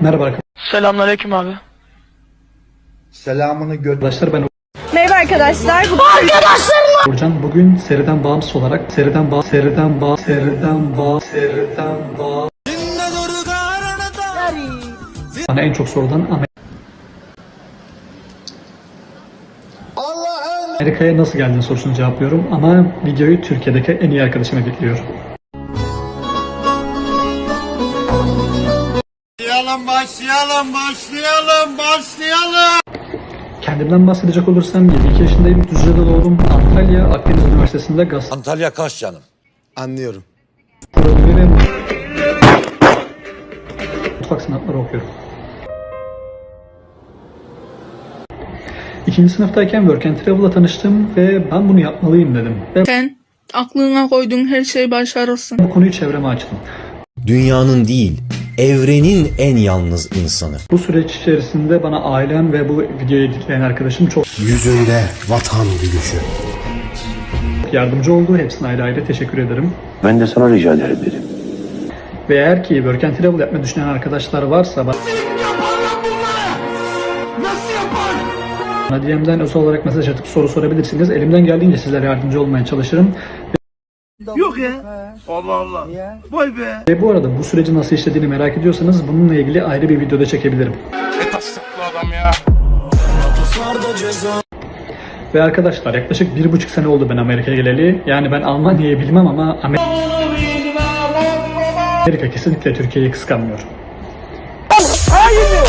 Merhaba arkadaşlar. Selamünaleyküm abi. Selamını gö... Arkadaşlar ben Merhaba arkadaşlar. Bu Uğurcan. Bugün seriden bağımsız olarak seriden bağ seriden bağ seriden bağ seriden bağ Bana en çok sorulan Amer- Amerika'ya nasıl geldin sorusunu cevaplıyorum ama videoyu Türkiye'deki en iyi arkadaşım editliyor. Başlayalım, başlayalım, başlayalım, başlayalım. Kendimden bahsedecek olursam 22 yaşındayım, Düzce'de doğdum. Antalya Akdeniz Üniversitesi'nde gastronomi Antalya kaç canım? Anlıyorum. ve mutfak sanatları okuyorum. İkinci sınıftayken Work and Travel'la tanıştım ve ben bunu yapmalıyım dedim. Ve Sen aklına koyduğun her şeyi başarırsın. bu konuyu çevreme açtım. dünyanın değil, evrenin en yalnız insanı. Bu süreç içerisinde bana ailem ve bu videoyu editleyen arkadaşım çok Yüzünde vatan gülüşü. yardımcı oldu. Hepsine ayrı ayrı teşekkür ederim. Ben de sana rica ederim dedim. Ve eğer ki Work and Travel yapmayı düşünen arkadaşlar varsa bana Bana DM'den özel olarak mesaj atıp soru sorabilirsiniz. Elimden geldiğince sizlere yardımcı olmaya çalışırım. Yok ya. Allah Allah. Vay be. Ve bu arada bu süreci nasıl işlediğini merak ediyorsanız bununla ilgili ayrı bir videoda çekebilirim. Ne tasdıklı adam ya. Ve arkadaşlar yaklaşık bir buçuk sene oldu ben Amerika'ya geleli. Yani ben Almanya'yı bilmem ama Amer- Amerika kesinlikle Türkiye'yi kıskanmıyor. Hayır.